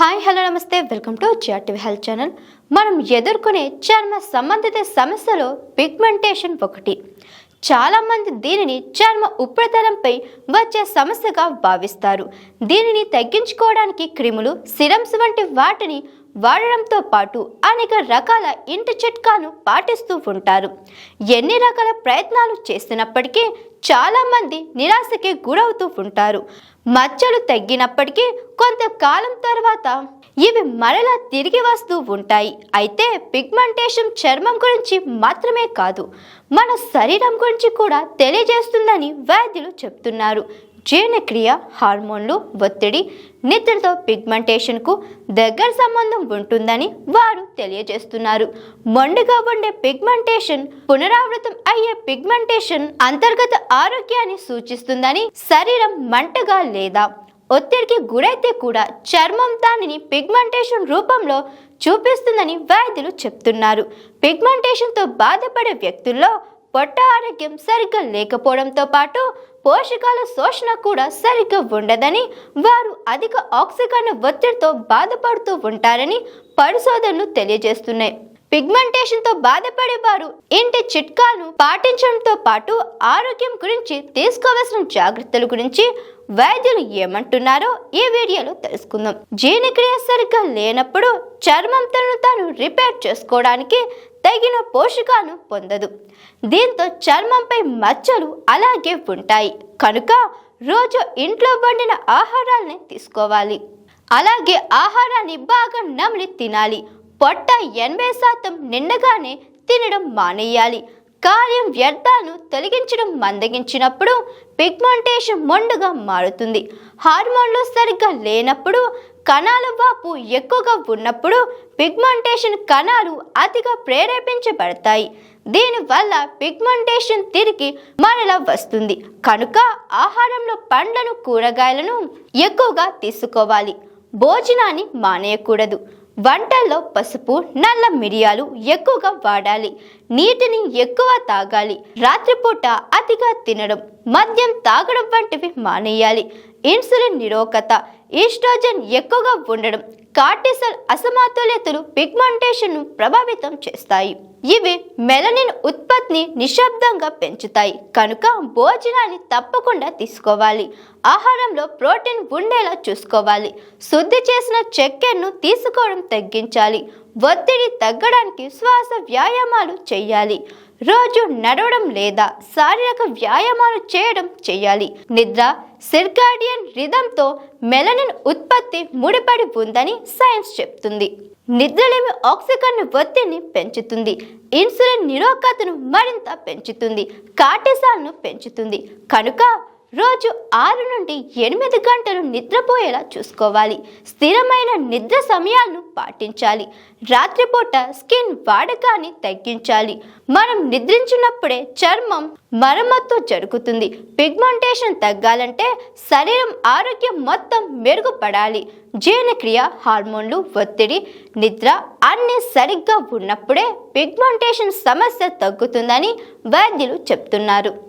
Hi hello నమస్తే. Welcome to GRTV health channel. మనం ఎదుర్కొనే చర్మ సంబంధిత సమస్యలో పిగ్మెంటేషన్ ఒకటి. చాలామంది దీనిని చర్మ ఉపరితలంపై వచ్చే సమస్యగా భావిస్తారు. దీనిని తగ్గించుకోవడానికి క్రిములు సిరమ్స్ వంటి వాటిని వాడడంతో పాటు అనేక రకాల ఇంటి చిట్కాను పాటిస్తూ ఉంటారు. ఎన్ని రకాల ప్రయత్నాలు చేసినప్పటికీ చాలామంది నిరాశకి గురవుతూ ఉంటారు. మచ్చలు తగ్గినప్పటికీ కొంతకాలం తర్వాత ఇవి మరలా తిరిగి వస్తూ ఉంటాయి. అయితే పిగ్మెంటేషన్ చర్మం గురించి మాత్రమే కాదు మన శరీరం గురించి కూడా తెలియజేస్తుందని వైద్యులు చెప్తున్నారు. జీర్ణక్రియ హార్మోన్లు ఒత్తిడి నిద్రతో పిగ్మెంటేషన్కు దగ్గర సంబంధం ఉంటుందని వారు తెలియజేస్తున్నారు. మొండిగా ఉండే పిగ్మెంటేషన్ పునరావృతం అయ్యే పిగ్మెంటేషన్ అంతర్గత ఆరోగ్యాన్ని సూచిస్తుందని శరీరం మంటగా లేదా ఒత్తిడికి గురైతే కూడా చర్మం దానిని పిగ్మెంటేషన్ రూపంలో చూపిస్తుందని వైద్యులు చెప్తున్నారు. పిగ్మెంటేషన్తో బాధపడే వ్యక్తుల్లో పొట్ట ఆరోగ్యం సరిగ్గా లేకపోవడంతో పాటు పోషకాల శోషణ కూడా సరిగ్గా ఉండదని వారు అధిక ఆక్సిజన్ ఒత్తిడితో బాధపడుతూ ఉంటారని పరిశోధనలు తెలియజేస్తున్నాయి. పిగ్మెంటేషన్తో బాధపడే వారు ఇంటి చిట్కాలను పాటించడంతో పాటు ఆరోగ్యం గురించి తీసుకోవాల్సిన జాగ్రత్తల గురించి వైద్యులు ఏమంటున్నారో ఈ వీడియోలో తెలుసుకుందాం. జీర్ణక్రియ సరిగ్గా లేనప్పుడు చర్మం తనను తాను రిపేర్ చేసుకోవడానికి తగిన పోషకాలను పొందదు. దీంతో చర్మంపై మచ్చలు అలాగే ఉంటాయి. కనుక రోజు ఇంట్లో వండిన ఆహారాల్ని తీసుకోవాలి. అలాగే ఆహారాన్ని బాగా నమిలి తినాలి. పొట్ట ఎనభై శాతం నిండగానే తినడం మానేయాలి. కార్యం వ్యర్థాలను తొలగించడం మందగించినప్పుడు పిగ్మెంటేషన్ మొండుగా మారుతుంది. హార్మోన్లు సరిగ్గా లేనప్పుడు కణాల వాపు ఎక్కువగా ఉన్నప్పుడు పిగ్మెంటేషన్ కణాలు అతిగా ప్రేరేపించబడతాయి. దీనివల్ల పిగ్మెంటేషన్ తిరిగి మరలా వస్తుంది. కనుక ఆహారంలో పండ్లను కూరగాయలను ఎక్కువగా తీసుకోవాలి. భోజనాన్ని మానేయకూడదు. వంటల్లో పసుపు నల్ల మిరియాలు ఎక్కువగా వాడాలి. నీటిని ఎక్కువ తాగాలి. రాత్రిపూట అతిగా తినడం మద్యం తాగడం వంటివి మానేయాలి. ఇన్సులిన్ నిరోధకత ఈస్ట్రోజన్ ఎక్కువగా ఉండడం కార్టిసల్ అసమతుల్యతలు పిగ్మెంటేషన్ను ప్రభావితం చేస్తాయి. ఇవి మెలనిన్ ఉత్పత్తిని నిశ్శబ్దంగా పెంచుతాయి. కనుక భోజనాన్ని తప్పకుండా తీసుకోవాలి. ఆహారంలో ప్రోటీన్ ఉండేలా చూసుకోవాలి. శుద్ధి చేసిన చక్కెరను తీసుకోవడం తగ్గించాలి. ఒత్తిడి తగ్గడానికి శ్వాస వ్యాయామాలు చేయాలి. రోజు నడవడం లేదా శారీరక వ్యాయామాలు చేయడం చేయాలి. నిద్ర సిర్కాడియన్ రిధంతో మెలనిన్ ఉత్పత్తి ముడిపడి ఉందని సైన్స్ చెప్తుంది. నిద్రలేమి ఆక్సిజన్ ఒత్తిడిని పెంచుతుంది. ఇన్సులిన్ నిరోధకతను మరింత పెంచుతుంది. కార్టిసాల్ను పెంచుతుంది. కనుక రోజు ఆరు నుండి ఎనిమిది గంటలు నిద్రపోయేలా చూసుకోవాలి. స్థిరమైన నిద్ర సమయాలను పాటించాలి. రాత్రిపూట స్కిన్ వాడకాన్ని తగ్గించాలి. మనం నిద్రించినప్పుడే చర్మం మరమ్మత్తు జరుగుతుంది. పిగ్మెంటేషన్ తగ్గాలంటే శరీరం ఆరోగ్యం మొత్తం మెరుగుపడాలి. జీర్ణక్రియ హార్మోన్లు ఒత్తిడి నిద్ర అన్ని సరిగ్గా ఉన్నప్పుడే పిగ్మెంటేషన్ సమస్య తగ్గుతుందని వైద్యులు చెప్తున్నారు.